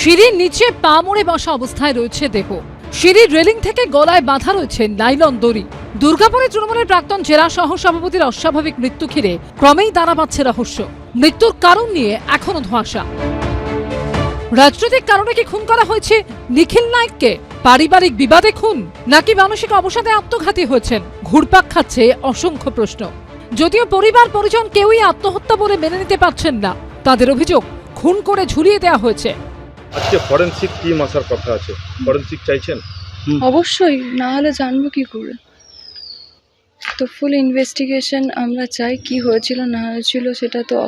সিঁড়ির নিচে পা মুড়ে বসা অবস্থায় রয়েছে দেহ। সিঁড়ির রেলিং থেকে গলায় বাঁধা রয়েছে নাইলন দড়ি। দুর্গাপুরে তৃণমূলের প্রাক্তন জেলা সহ সভাপতির অস্বাভাবিক মৃত্যু ঘিরে ক্রমেই দাঁড়া পাচ্ছে রহস্য। মৃত্যুর কারণ নিয়ে এখনও ধোঁয়াশা। রাজনৈতিক কারণে কি খুন করা হয়েছে? নিখিল নায়ককে পারিবারিক বিবাদে খুন নাকি মানসিক অবসাদে আত্মঘাতী হয়েছেন? ঘুরপাক খাচ্ছে অসংখ্য প্রশ্ন। যদিও পরিবার পরিজন কেউই আত্মহত্যা বলে মেনে নিতে পারছেন না, তাদের অভিযোগ খুন করে ঝুলিয়ে দেওয়া হয়েছে। আজকে ফরেনসিক টিম আসার কথা আছে। ফরেনসিক চাইছেন? অবশ্যই না হলে জানব কি করে? তো ফুল ইনভেস্টিগেশন আমরা চাই কি হয়েছিল না হয়েছিল সেটা তো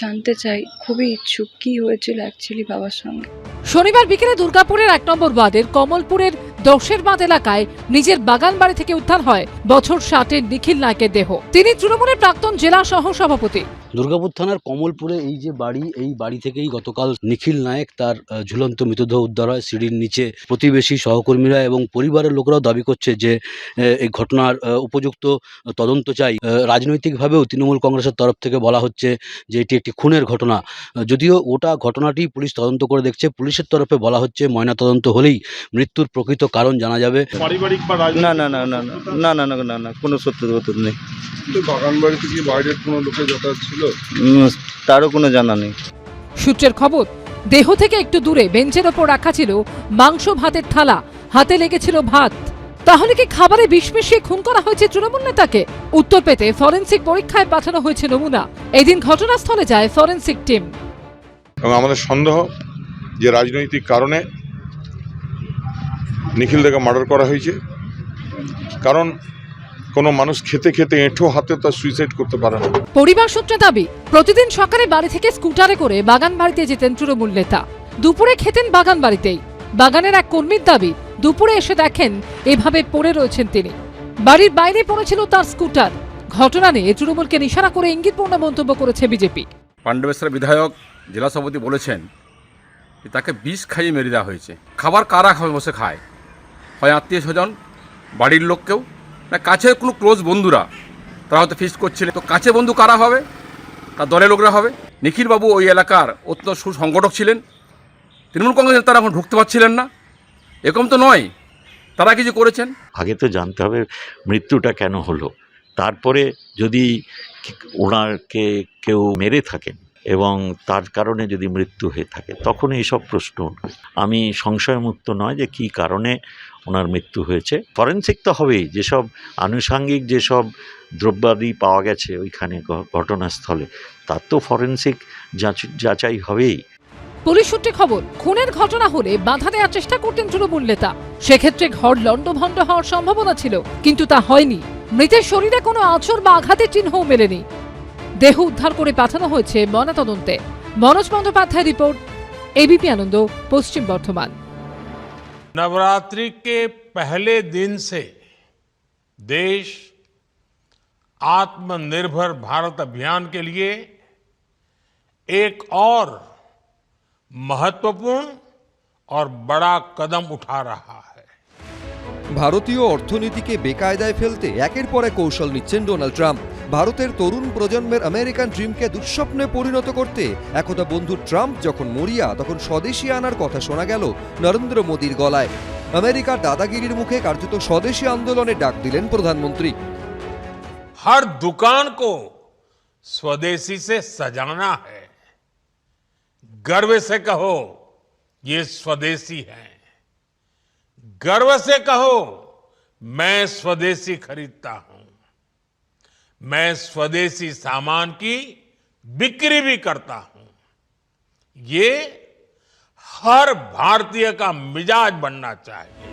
জানতে চাই। খুবই ইচ্ছুক কি হয়েছিল অ্যাকচুয়ালি বাবার সঙ্গে। শনিবার বিকেলে দুর্গাপুরের এক নম্বর ওয়ার্ডের কমলপুরের দশের বাঁধ এলাকায় নিজের বাগান বাড়ি থেকে উদ্ধার হয় বছর ষাটের নিখিল নায়কের দেহ। তিনি তৃণমূলের প্রাক্তন জেলা সহ সভাপতি দুর্গাপুর থানার কমলপুরে এই যে বাড়ি, এই বাড়ি থেকেই গতকাল নিখিল নায়েক তার ঝুলন্ত মৃতদেহ উদ্ধার হয়। সিঁড়ির নিচে প্রতিবেশী সহকর্মীরা এবং পরিবারের লোকরাও দাবি করছে যে এই ঘটনার উপযুক্ত তদন্ত চাই। রাজনৈতিকভাবেও তৃণমূল কংগ্রেসের তরফ থেকে বলা হচ্ছে যে এটি একটি খুনের ঘটনা। যদিও ওটা ঘটনাটি পুলিশ তদন্ত করে দেখছে, পুলিশের তরফে বলা হচ্ছে ময়না তদন্ত হলেই মৃত্যুর প্রকৃত কারণ জানা যাবে পারিবারিক বা না না না না না না না না না না কোনো সত্য সত্য নেই বাগান বাড়িতে কি বাইরের কোনো লোকের যাতায়াত ছিল তারও কোনো জানা নেই সূত্রের খবর দেহ থেকে একটু দূরে বেঞ্চের ওপর রাখা ছিল মাংস ভাতের থালা হাতে লেগেছিল ভাত তাহলে কি খাবারে বিষ মিশিয়ে খুন করা হয়েছে তৃণমূল নেতাকে উত্তর পেতে ফরেন্সিক পরীক্ষায় পাঠানো হয়েছে নমুনা এদিন ঘটনাস্থলে যায় ফরেন্সিক টিম এবং আমাদের সন্দেহ যে রাজনৈতিক কারণে নিখিল দাকে মার্ডার করা হয়েছে। কারণ কোনো মানুষ খেতে খেতে এঁঠো হাতে তার সুইসাইড করতে পারে না। পরিবার সূত্রে দাবি প্রতিদিন সকালে বাড়ি থেকে স্কুটারে করে বাগান বাড়িতে যেতেন তৃণমূল নেতা। দুপুরে খেতেন বাগান বাড়িতেই বাগানের এক কর্মীর দাবি দুপুরে এসে দেখেন এভাবে পড়ে রয়েছেন তিনি। বাড়ির বাইরে পড়েছিল তার স্কুটার। ঘটনা নিয়ে তৃণমূলকে নিশানা করে ইঙ্গিতপূর্ণ মন্তব্য করেছে বিজেপি। পাণ্ডবেশ্বর বিধায়ক জেলা সভাপতি বলেছেন তাকে বিষ খাইয়ে মেরে দেওয়া হয়েছে। খাবার কারা খাবে বসে খায়? হয় আত্মীয় স্বজন, বাড়ির লোককেও। না, কাছের কোনো ক্লোজ বন্ধুরা, তারা হয়তো ফিস্ট করছিলেন। তো কাছে বন্ধু কারা হবে? তার দলের লোকরা হবে। নিখিলবাবু ওই এলাকার অত্যন্ত সুসংগঠক ছিলেন। তৃণমূল কংগ্রেসের তারা এখন ঢুকতে পারছিলেন না। এরকম তো নয়। তারা কিছু করেছেন। আগে তো জানতে হবে মৃত্যুটা কেন হলো। তারপরে যদি কি- ওনাকে কেউ মেরে থাকেন এবং তার কারণে যদি মৃত্যু হয়ে থাকে তখন এইসব প্রশ্ন। আমি সংশয়মুক্ত নয় যে কী কারণে ওনার মৃত্যু হয়েছে। ফরেনসিক তো হবেই, যেসব আনুষাঙ্গিক যেসব দ্রব্যাদি পাওয়া গেছে ওইখানে ঘটনাস্থলে, তার তো ফরেন্সিক যাচ- যাচাই হবেই। পুলিশ সূত্রে খবর, খুনের ঘটনা হলে বাধা দেওয়ার চেষ্টা করতেন তৃণমূল নেতা। সেক্ষেত্রে ঘর লণ্ডভণ্ড হওয়ার সম্ভাবনা ছিল, কিন্তু তা হয়নি। মৃতের শরীরে কোনো আচর বা আঘাতের চিহ্নও মেলেনি। দেহ উদ্ধার করে পাঠানো হয়েছে ময়নাতদন্তে মনোজ বন্দ্যোপাধ্যায় রিপোর্ট এবিপি আনন্দ পশ্চিম বর্ধমান नवरात्रि के पहले दिन से देश आत्मनिर्भर भारत अभियान के लिए एक और महत्वपूर्ण और बड़ा कदम उठा रहा है ভারতীয় অর্থনীতিকে বেকায়দায় ফেলতে একের পর এক কৌশল নিচ্ছেন ডোনাল্ড ট্রাম্প ভারতের তরুণ প্রজন্মের আমেরিকান ড্রিমকে দুঃস্বপ্নে পরিণত করতে একদা বন্ধু ট্রাম্প যখন মরিয়া তখন স্বদেশী আনার কথা শোনা গেল নরেন্দ্র মোদীর গলায় আমেরিকার দাদাগিরির মুখে কার্যত স্বদেশী আন্দোলনের ডাক দিলেন প্রধানমন্ত্রী हर दुकान को स्वदेशी से सजाना है गर्व से कहो ये स्वदेशी है गर्व से कहो मैं स्वदेशी खरीदता हूं मैं स्वदेशी सामान की बिक्री भी करता हूं ये हर भारतीय का मिजाज बनना चाहिए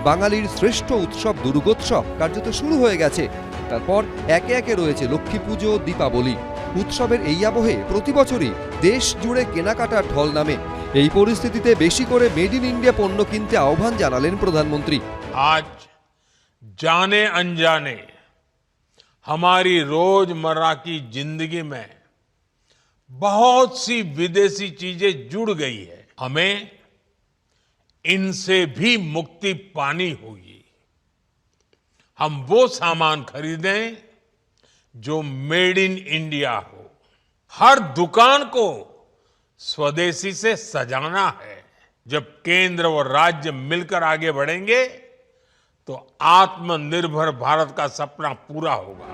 বাঙালির শ্রেষ্ঠ উৎসব দুর্গোৎসব কার্যত শুরু হয়ে গেছে তারপর একে একে রয়েছে লক্ষ্মী পুজো দীপাবলি উৎসবের এই আবহে প্রতি বছরই দেশ জুড়ে কেনাকাটার ঢল নামে এই পরিস্থিতিতে বেশি করে মেড ইন ইন্ডিয়া পণ্য কিনতে আহ্বান জানালেন প্রধানমন্ত্রী आज जाने अनजाने हमारी रोज़मर्रा की ज़िंदगी में बहुत सी विदेशी चीज़ें जुड़ गई है। हमें इनसे भी मुक्ति पानी होगी। हम वो सामान खरीदें जो मेड इन इंडिया हो। हर दुकान को स्वदेशी से सजाना है। जब केंद्र और राज्य मिलकर आगे बढ़ेंगे তো আত্মনির্ভর ভারত কা সপনা পুরা হোগা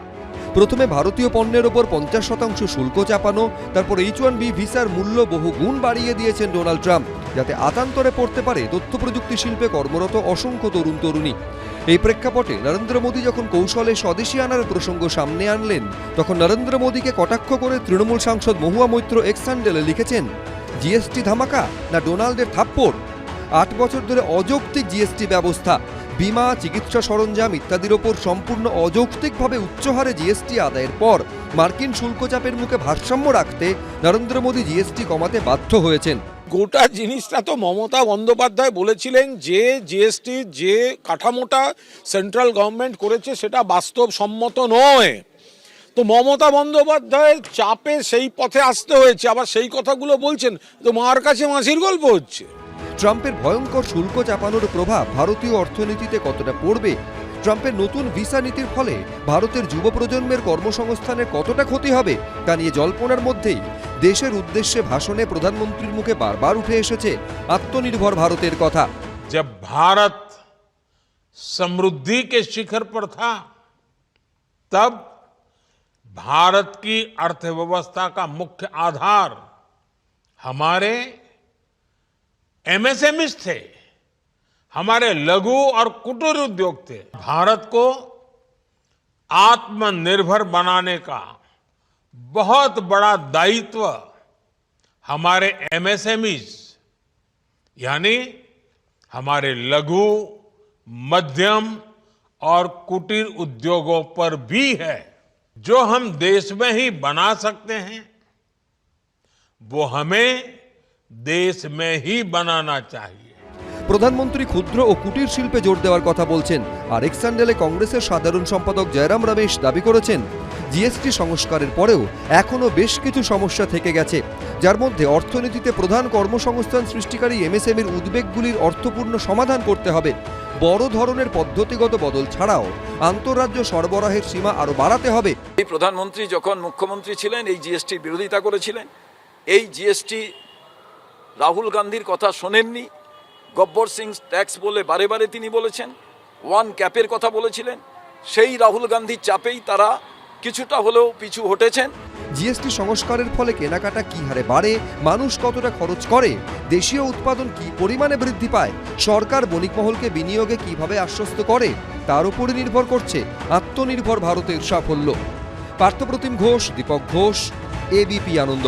প্রথমে ভারতীয় পণ্যের ওপর পঞ্চাশ শতাংশ শুল্ক চাপানো, তারপর এইচ ওয়ান বি ভিসার মূল্য বহু গুণ বাড়িয়ে দিয়েছেন ডোনাল্ড ট্রাম্প, যাতে আতান্তরে পড়তে পারে তথ্য প্রযুক্তি শিল্পে কর্মরত অসংখ্য তরুণ তরুণী। এই প্রেক্ষাপটে নরেন্দ্র মোদী যখন কৌশলে স্বদেশী আনার প্রসঙ্গ সামনে আনলেন, তখন নরেন্দ্র মোদীকে কটাক্ষ করে তৃণমূল সাংসদ মহুয়া মৈত্র এক্সান্ডেলে লিখেছেন, জিএসটি ধামাকা না ডোনাল্ডের থাপ্পড়? আট বছর ধরে অযৌক্তিক জিএসটি ব্যবস্থা বিমা, চিকিৎসা সরঞ্জাম ইত্যাদির ওপর সম্পূর্ণ অযৌক্তিকভাবে উচ্চ হারে জিএসটি আদায়ের পর মার্কিন শুল্ক চাপের মুখে ভারসাম্য রাখতে নরেন্দ্র মোদী জিএসটি কমাতে বাধ্য হয়েছেন। গোটা জিনিসটা তো মমতা বন্দ্যোপাধ্যায় বলেছিলেন, যে জিএসটি যে কাঠামোটা সেন্ট্রাল গভর্নমেন্ট করেছে সেটা বাস্তবসম্মত নয়। তো মমতা বন্দ্যোপাধ্যায়ের চাপে সেই পথে আসতে হয়েছে, আবার সেই কথাগুলো বলছেন, তো মার কাছে মাসির গল্প হচ্ছে। ট্রাম্পের ভয়ঙ্কর শুল্ক চাপানোর প্রভাব ভারতীয় অর্থনীতিতে কতটা পড়বে ট্রাম্পের নতুন ভিসা নীতির ফলে ভারতের যুব প্রজন্মের কর্মসংস্থানের কতটা ক্ষতি হবে তা নিয়ে জল্পনার মধ্যেই দেশের উদ্দেশ্যে ভাষণে প্রধানমন্ত্রীর মুখে বারবার উঠে এসেছে আত্মনির্ভর ভারতের কথা जब भारत समृद्धि के शिखर पर था तब भारत की अर्थव्यवस्था का मुख्य आधार हमारे एमएसएमईज थे। हमारे लघु और कुटीर उद्योग थे। भारत को आत्मनिर्भर बनाने का बहुत बड़ा दायित्व हमारे एमएसएमईज यानी हमारे लघु, मध्यम और कुटीर उद्योगों पर भी है। जो हम देश में ही बना सकते हैं, वो हमें देश में ही बनाना चाहिए প্রধানমন্ত্রী ক্ষুদ্র ও কুটির শিল্পে জোর দেওয়ার কথা বলছেন আর এক্সান্ডেলে কংগ্রেসের সাধারণ সম্পাদক জয়রাম রমেশ দাবি করেছেন জিএসটি সংস্কারের পরেও এখনও বেশ কিছু সমস্যা থেকে গেছে যার মধ্যে অর্থনীতিতে প্রধান কর্মসংস্থান সৃষ্টিকারী এমএসএমইর উদ্বেগগুলির অর্থপূর্ণ সমাধান করতে হবে বড় ধরনের পদ্ধতিগত বদল ছাড়াও আন্তঃরাজ্য সরবরাহের সীমা আরও বাড়াতে হবে এই প্রধানমন্ত্রী যখন মুখ্যমন্ত্রী ছিলেন এই জিএসটির বিরোধিতা করেছিলেন এই জিএসটি রাহুল গান্ধীর কথা শোনেননি। গব্বর সিং ট্যাক্স বলে বারে বারে তিনি বলেছেন, ওয়ান ক্যাপের কথা বলেছিলেন। সেই রাহুল গান্ধীর চাপেই তারা কিছুটা হলেও পিছু হটেছেন। জিএসটি সংস্কারের ফলে কেনাকাটা কি হারে বাড়ে, মানুষ কতটা খরচ করে, দেশীয় উৎপাদন কি পরিমাণে বৃদ্ধি পায়, সরকার বণিক মহলকে বিনিয়োগে কীভাবে আশ্বস্ত করে, তার উপরে নির্ভর করছে আত্মনির্ভর ভারতের সাফল্য। পার্থপ্রতিম ঘোষ, দীপক ঘোষ এবিপি আনন্দ।